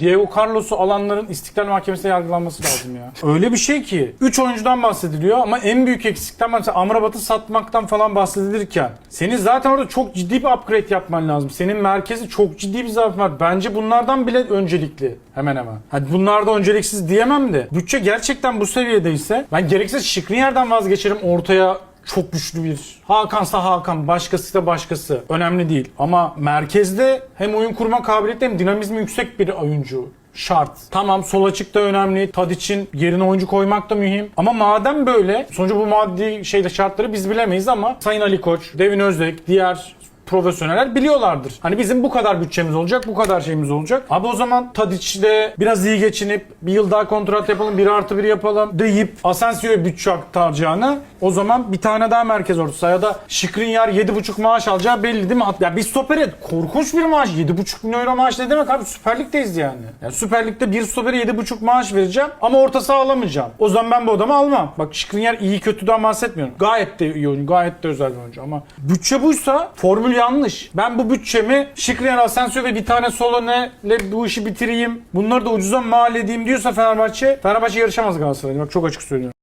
Diego Carlos'u alanların İstiklal Mahkemesi'ne yargılanması lazım ya. Öyle bir şey ki 3 oyuncudan bahsediliyor ama en büyük eksikten mesela Amrabat'ı satmaktan falan bahsedilirken senin zaten orada çok ciddi bir upgrade yapman lazım. Senin merkezi çok ciddi bir zaaf var. Bence bunlardan bile öncelikli hemen hemen. Hadi bunlar da önceliksiz diyemem de bütçe gerçekten bu seviyedeyse ben gerekirse Skriniar'dan vazgeçerim ortaya çok güçlü bir Hakansa Hakan, başkası da başkası. Önemli değil. Ama merkezde hem oyun kurma kabiliyeti hem dinamizmi yüksek bir oyuncu şart. Tamam sol açık da önemli. Tadic'in yerine oyuncu koymak da mühim. Ama madem böyle, sonuçta bu maddi şeyde şartları biz bilemeyiz ama Sayın Ali Koç, Devin Özbek, diğer profesyoneller biliyorlardır. Hani bizim bu kadar bütçemiz olacak, bu kadar şeyimiz olacak. Abi o zaman Tadic'le biraz iyi geçinip bir yıl daha kontrat yapalım, bir artı bir yapalım deyip Asensio'ya bütçe aktaracağına o zaman bir tane daha merkez orta sahaya da Skriniar 7,5 maaş alacağı belli değil mi? Ya bir stopere korkunç bir maaş. 7,5 milyon euro maaş ne demek abi? Süper Lig'deyiz yani. yani Süper Lig'de bir stopere 7,5 maaş vereceğim ama orta saha alamayacağım. O zaman ben bu adamı almam. Bak Skriniar iyi kötüden bahsetmiyorum. Gayet de iyi oyuncu, gayet de özel bir oyuncu ama bütçe buysa formül yanlış. Ben bu bütçemi Skriniar, Asensio ve bir tane Solone ile bu işi bitireyim. Bunları da ucuza mal edeyim diyorsa Fenerbahçe, Fenerbahçe yarışamaz Galatasaray'la. Bak çok açık söylüyorum.